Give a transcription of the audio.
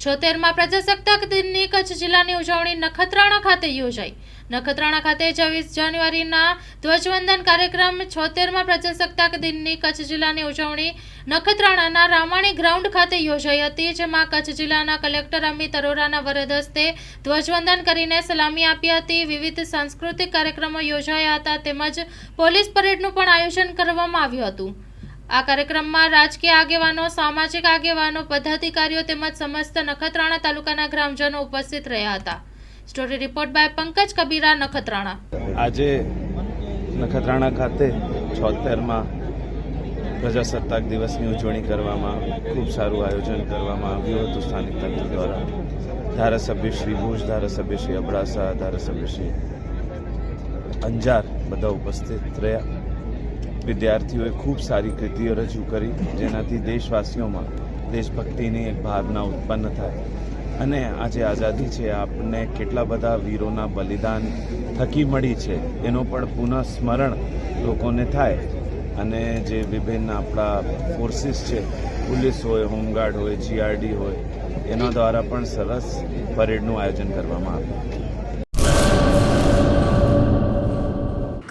છોતેરમાં પ્રજાસત્તાક દિનની કચ્છ જિલ્લાની ઉજવણી નખત્રાણા ખાતે યોજાઈ. નખત્રાણા ખાતે છવ્વીસ જાન્યુઆરીના ધ્વજવંદન કાર્યક્રમ છોતેરમાં પ્રજાસત્તાક દિનની કચ્છ જિલ્લાની ઉજવણી નખત્રાણાના રામાણી ગ્રાઉન્ડ ખાતે યોજાઈ હતી, જેમાં કચ્છ જિલ્લાના કલેક્ટર અમિત અરોરાના વરદ હસ્તે ધ્વજવંદન કરીને સલામી આપી હતી. વિવિધ સાંસ્કૃતિક કાર્યક્રમો યોજાયા હતા, તેમજ પોલીસ પરેડનું પણ આયોજન કરવામાં આવ્યું હતું. આ કાર્યક્રમમાં રાજકીય આગેવાનો, સામાજિક આગેવાનો, પદાધિકારીઓ તેમજ સમસ્ત નખત્રાણા તાલુકાના ગ્રામજનો ઉપસ્થિત રહ્યા હતા. Story report by Pankaj Kabira, Nakhatrana. આજે નખત્રાણા ખાતે છોતેરમાં પ્રજાસત્તાક દિવસની ઉજવણી કરવામાં ખૂબ સારું આયોજન કરવામાં આવ્યું હતું સ્થાનિક તંત્ર દ્વારા. ધારાસભ્ય શ્રી ભુજ, ધારાસભ્ય શ્રી અબડાસા, ધારાસભ્ય શ્રી અંજાર બધા ઉપસ્થિત રહ્યા. વિદ્યાર્થીઓએ ખૂબ સારી કૃતિઓ રજૂ કરી, જેનાથી દેશવાસીઓમાં દેશભક્તિની એક ભાવના ઉત્પન્ન થાય. અને આજે આઝાદી છે આપણને કેટલા બધા વીરોના બલિદાન થકી મળી છે, એનો પણ પુનઃસ્મરણ લોકોને થાય. અને જે વિભિન્ન આપણા ફોર્સિસ છે પોલીસ હોય હોમગાર્ડ હોય જીઆરડી હોય, એના દ્વારા પણ સરસ પરેડનું આયોજન કરવામાં આવ્યું.